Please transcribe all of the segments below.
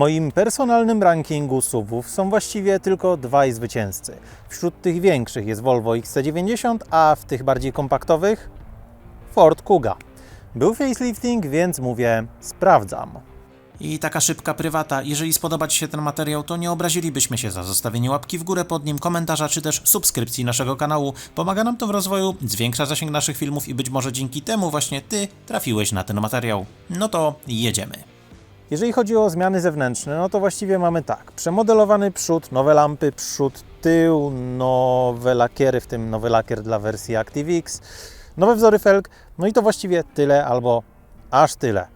moim personalnym rankingu SUVów są właściwie tylko dwaj zwycięzcy. Wśród tych większych jest Volvo XC90, a w tych bardziej kompaktowych Ford Kuga. Był facelifting, więc mówię, sprawdzam. I taka szybka prywata. Jeżeli spodoba Ci się ten materiał, to nie obrazilibyśmy się za zostawienie łapki w górę pod nim, komentarza czy też subskrypcji naszego kanału. Pomaga nam to w rozwoju, zwiększa zasięg naszych filmów i być może dzięki temu właśnie Ty trafiłeś na ten materiał. No to jedziemy. Jeżeli chodzi o zmiany zewnętrzne, no to właściwie mamy tak. Przemodelowany przód, nowe lampy, przód, tył, nowe lakiery, w tym nowy lakier dla wersji ActiveX, nowe wzory felg, no i to właściwie tyle albo aż tyle.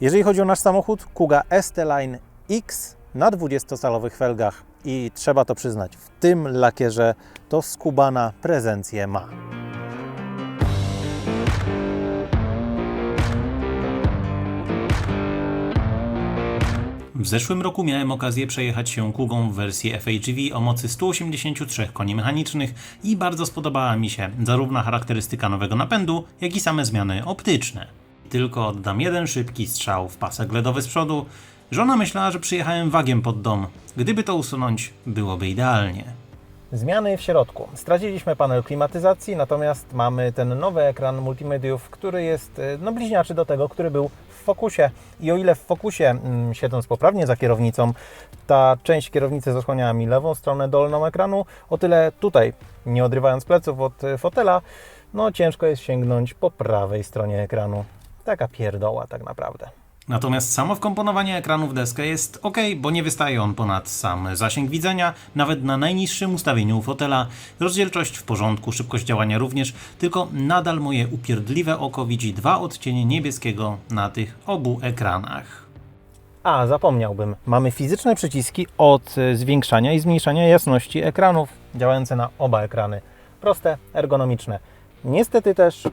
Jeżeli chodzi o nasz samochód, Kuga ST-Line X na 20-calowych felgach i trzeba to przyznać, w tym lakierze to skubana prezencję ma. W zeszłym roku miałem okazję przejechać się Kugą w wersji FHEV o mocy 183 koni mechanicznych i bardzo spodobała mi się zarówno charakterystyka nowego napędu, jak i same zmiany optyczne. Tylko oddam jeden szybki strzał w pasek LEDowy z przodu. Żona myślała, że przyjechałem wagiem pod dom. Gdyby to usunąć, byłoby idealnie. Zmiany w środku. Straciliśmy panel klimatyzacji, natomiast mamy ten nowy ekran multimediów, który jest e, no, bliźniaczy do tego, który był w fokusie. I o ile w fokusie, mm, siedząc poprawnie za kierownicą, ta część kierownicy zasłaniała mi lewą stronę dolną ekranu, o tyle tutaj, nie odrywając pleców od e, fotela, no ciężko jest sięgnąć po prawej stronie ekranu. Taka pierdoła tak naprawdę. Natomiast samo wkomponowanie ekranu w deskę jest ok, bo nie wystaje on ponad sam zasięg widzenia, nawet na najniższym ustawieniu fotela. Rozdzielczość w porządku, szybkość działania również, tylko nadal moje upierdliwe oko widzi dwa odcienie niebieskiego na tych obu ekranach. A, zapomniałbym. Mamy fizyczne przyciski od e, zwiększania i zmniejszania jasności ekranów, działające na oba ekrany. Proste, ergonomiczne. Niestety też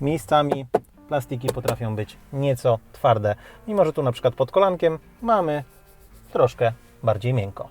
miejscami plastiki potrafią być nieco twarde, mimo że tu na przykład pod kolankiem mamy troszkę bardziej miękko.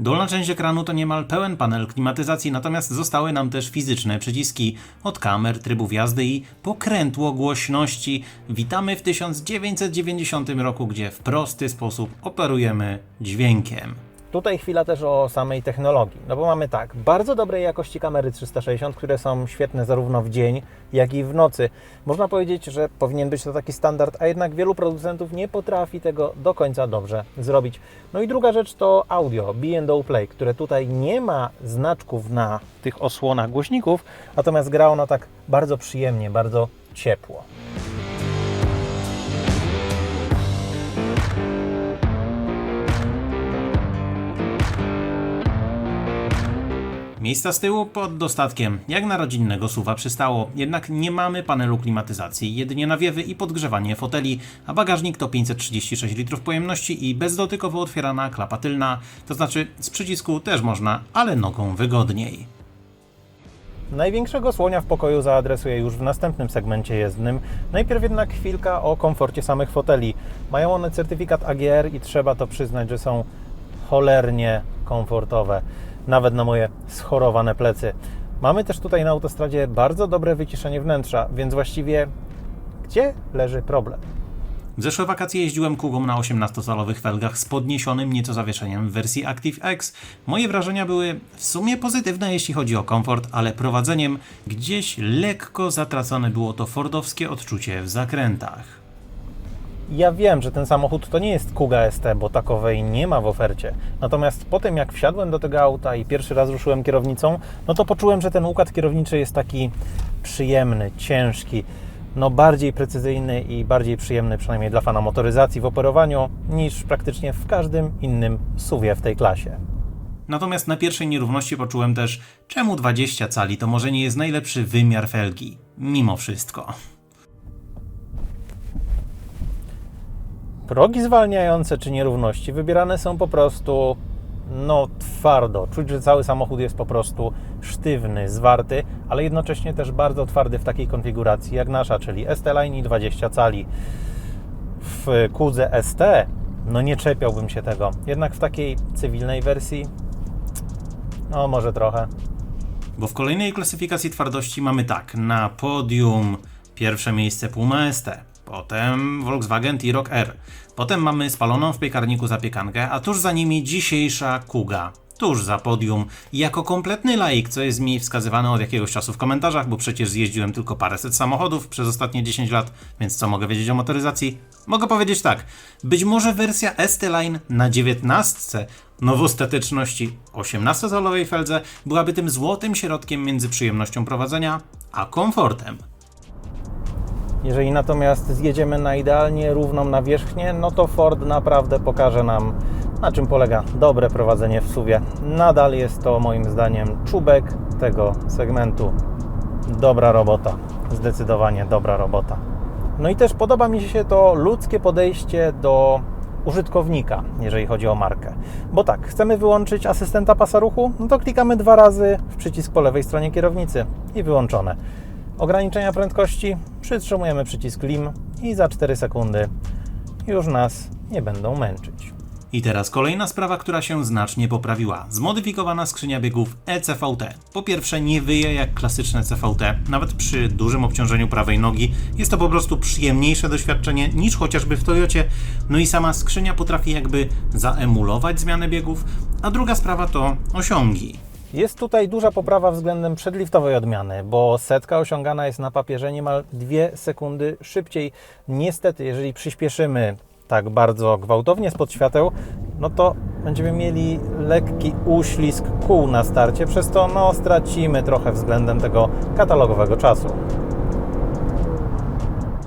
Dolna część ekranu to niemal pełen panel klimatyzacji, natomiast zostały nam też fizyczne przyciski od kamer, trybów jazdy i pokrętło głośności. Witamy w 1990 roku, gdzie w prosty sposób operujemy dźwiękiem. Tutaj chwila też o samej technologii. No bo mamy tak, bardzo dobrej jakości kamery 360, które są świetne zarówno w dzień, jak i w nocy. Można powiedzieć, że powinien być to taki standard, a jednak wielu producentów nie potrafi tego do końca dobrze zrobić. No i druga rzecz to audio, B&O Play, które tutaj nie ma znaczków na tych osłonach głośników, natomiast gra ono tak bardzo przyjemnie, bardzo ciepło. Miejsca z tyłu pod dostatkiem, jak na rodzinnego suwa przystało, jednak nie mamy panelu klimatyzacji, jedynie nawiewy i podgrzewanie foteli, a bagażnik to 536 litrów pojemności i bezdotykowo otwierana klapa tylna, to znaczy z przycisku też można, ale nogą wygodniej. Największego słonia w pokoju zaadresuję już w następnym segmencie jezdnym. Najpierw jednak chwilka o komforcie samych foteli. Mają one certyfikat AGR i trzeba to przyznać, że są cholernie komfortowe, nawet na moje schorowane plecy. Mamy też tutaj na autostradzie bardzo dobre wyciszenie wnętrza, więc właściwie gdzie leży problem? W zeszłe wakacje jeździłem kugą na 18-calowych felgach z podniesionym nieco zawieszeniem w wersji Active X. Moje wrażenia były w sumie pozytywne, jeśli chodzi o komfort, ale prowadzeniem gdzieś lekko zatracone było to fordowskie odczucie w zakrętach. Ja wiem, że ten samochód to nie jest Kuga ST, bo takowej nie ma w ofercie. Natomiast po tym, jak wsiadłem do tego auta i pierwszy raz ruszyłem kierownicą, no to poczułem, że ten układ kierowniczy jest taki przyjemny, ciężki, no bardziej precyzyjny i bardziej przyjemny, przynajmniej dla fana motoryzacji w operowaniu, niż praktycznie w każdym innym SUVie w tej klasie. Natomiast na pierwszej nierówności poczułem też, czemu 20 cali to może nie jest najlepszy wymiar felgi, mimo wszystko. Progi zwalniające czy nierówności wybierane są po prostu no twardo. Czuć, że cały samochód jest po prostu sztywny, zwarty, ale jednocześnie też bardzo twardy w takiej konfiguracji jak nasza, czyli ST-Line i 20 cali. W Kudze ST no nie czepiałbym się tego. Jednak w takiej cywilnej wersji no może trochę. Bo w kolejnej klasyfikacji twardości mamy tak, na podium pierwsze miejsce Puma ST, potem Volkswagen T-Roc R, potem mamy spaloną w piekarniku zapiekankę, a tuż za nimi dzisiejsza Kuga. Tuż za podium jako kompletny laik, co jest mi wskazywane od jakiegoś czasu w komentarzach, bo przecież zjeździłem tylko paręset samochodów przez ostatnie 10 lat, więc co mogę wiedzieć o motoryzacji? Mogę powiedzieć tak, być może wersja ST-Line na 19 nowostateczności 18-calowej feldze byłaby tym złotym środkiem między przyjemnością prowadzenia a komfortem. Jeżeli natomiast zjedziemy na idealnie równą nawierzchnię, no to Ford naprawdę pokaże nam, na czym polega dobre prowadzenie w suwie. Nadal jest to moim zdaniem czubek tego segmentu. Dobra robota, zdecydowanie dobra robota. No i też podoba mi się to ludzkie podejście do użytkownika, jeżeli chodzi o markę. Bo tak, chcemy wyłączyć asystenta pasa ruchu, no to klikamy dwa razy w przycisk po lewej stronie kierownicy i wyłączone. Ograniczenia prędkości, przytrzymujemy przycisk LIM i za 4 sekundy już nas nie będą męczyć. I teraz kolejna sprawa, która się znacznie poprawiła. Zmodyfikowana skrzynia biegów ECVT. Po pierwsze, nie wyje jak klasyczne CVT. Nawet przy dużym obciążeniu prawej nogi jest to po prostu przyjemniejsze doświadczenie niż chociażby w Toyocie. No i sama skrzynia potrafi jakby zaemulować zmianę biegów. A druga sprawa to osiągi. Jest tutaj duża poprawa względem przedliftowej odmiany, bo setka osiągana jest na papierze niemal 2 sekundy szybciej. Niestety, jeżeli przyspieszymy tak bardzo gwałtownie spod świateł, no to będziemy mieli lekki uślizg kół na starcie, przez to no, stracimy trochę względem tego katalogowego czasu.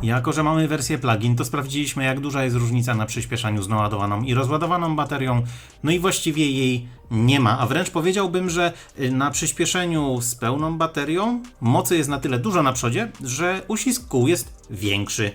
Jako, że mamy wersję plug-in, to sprawdziliśmy, jak duża jest różnica na przyspieszaniu z naładowaną i rozładowaną baterią. No i właściwie jej nie ma, a wręcz powiedziałbym, że y, na przyspieszeniu z pełną baterią mocy jest na tyle dużo na przodzie, że uścisk kół jest większy.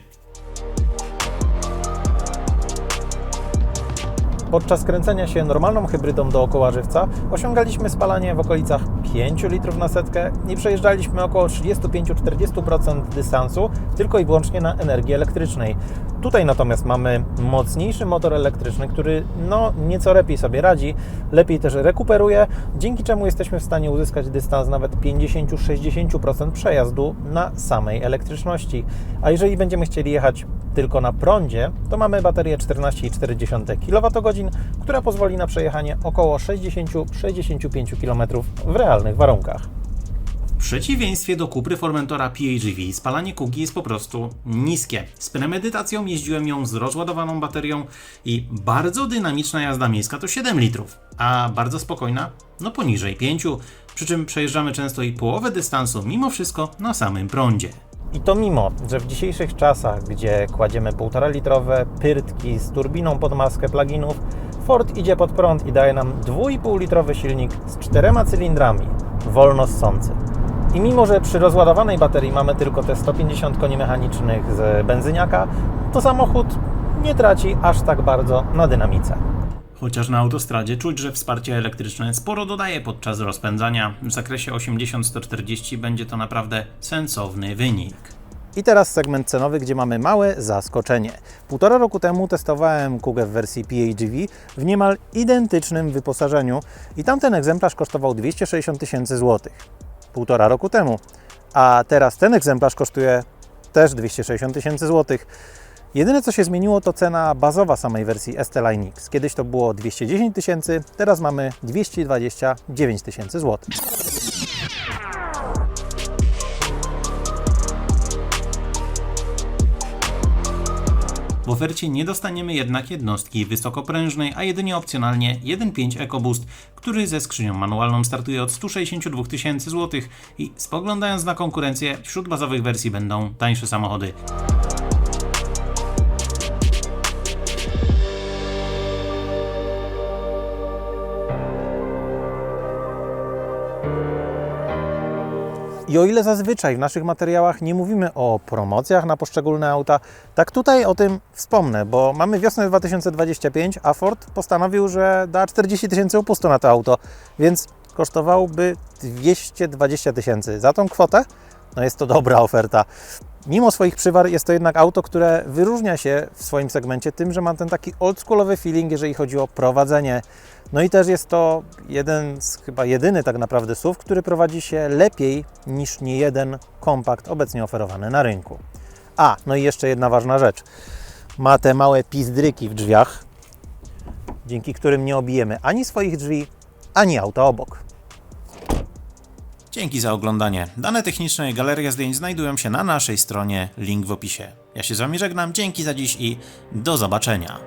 Podczas kręcenia się normalną hybrydą dookoła żywca osiągaliśmy spalanie w okolicach 5 litrów na setkę i przejeżdżaliśmy około 35-40% dystansu tylko i wyłącznie na energii elektrycznej. Tutaj natomiast mamy mocniejszy motor elektryczny, który no nieco lepiej sobie radzi, lepiej też rekuperuje, dzięki czemu jesteśmy w stanie uzyskać dystans nawet 50-60% przejazdu na samej elektryczności. A jeżeli będziemy chcieli jechać tylko na prądzie, to mamy baterię 14,4 kWh, która pozwoli na przejechanie około 60-65 km w realnych warunkach. W przeciwieństwie do Kupry Formentora PHEV, spalanie kugi jest po prostu niskie. Z premedytacją jeździłem ją z rozładowaną baterią i bardzo dynamiczna jazda miejska to 7 litrów, a bardzo spokojna no poniżej 5, przy czym przejeżdżamy często i połowę dystansu mimo wszystko na samym prądzie. I to mimo, że w dzisiejszych czasach, gdzie kładziemy 1,5 litrowe pyrtki z turbiną pod maskę pluginów, Ford idzie pod prąd i daje nam 2,5 litrowy silnik z czterema cylindrami, wolno ssący. I mimo, że przy rozładowanej baterii mamy tylko te 150 koni mechanicznych z benzyniaka, to samochód nie traci aż tak bardzo na dynamice. Chociaż na autostradzie czuć, że wsparcie elektryczne sporo dodaje podczas rozpędzania. W zakresie 80-140 będzie to naprawdę sensowny wynik. I teraz segment cenowy, gdzie mamy małe zaskoczenie. Półtora roku temu testowałem Kugę w wersji PHEV w niemal identycznym wyposażeniu i tamten egzemplarz kosztował 260 tysięcy złotych. Półtora roku temu. A teraz ten egzemplarz kosztuje też 260 tysięcy złotych. Jedyne co się zmieniło to cena bazowa samej wersji ST Line X. Kiedyś to było 210 tysięcy, teraz mamy 229 tysięcy złotych. W ofercie nie dostaniemy jednak jednostki wysokoprężnej, a jedynie opcjonalnie 1.5 EcoBoost, który ze skrzynią manualną startuje od 162 tysięcy złotych i spoglądając na konkurencję, wśród bazowych wersji będą tańsze samochody. I o ile zazwyczaj w naszych materiałach nie mówimy o promocjach na poszczególne auta, tak tutaj o tym wspomnę, bo mamy wiosnę 2025, a Ford postanowił, że da 40 tysięcy upustu na to auto, więc kosztowałby 220 tysięcy. Za tą kwotę no jest to dobra oferta. Mimo swoich przywar jest to jednak auto, które wyróżnia się w swoim segmencie tym, że ma ten taki oldschoolowy feeling, jeżeli chodzi o prowadzenie. No i też jest to jeden z chyba jedyny tak naprawdę SUV, który prowadzi się lepiej niż niejeden kompakt obecnie oferowany na rynku. A, no i jeszcze jedna ważna rzecz. Ma te małe pizdryki w drzwiach, dzięki którym nie obijemy ani swoich drzwi, ani auta obok. Dzięki za oglądanie. Dane techniczne i galeria zdjęć znajdują się na naszej stronie, link w opisie. Ja się z Wami żegnam, dzięki za dziś i do zobaczenia.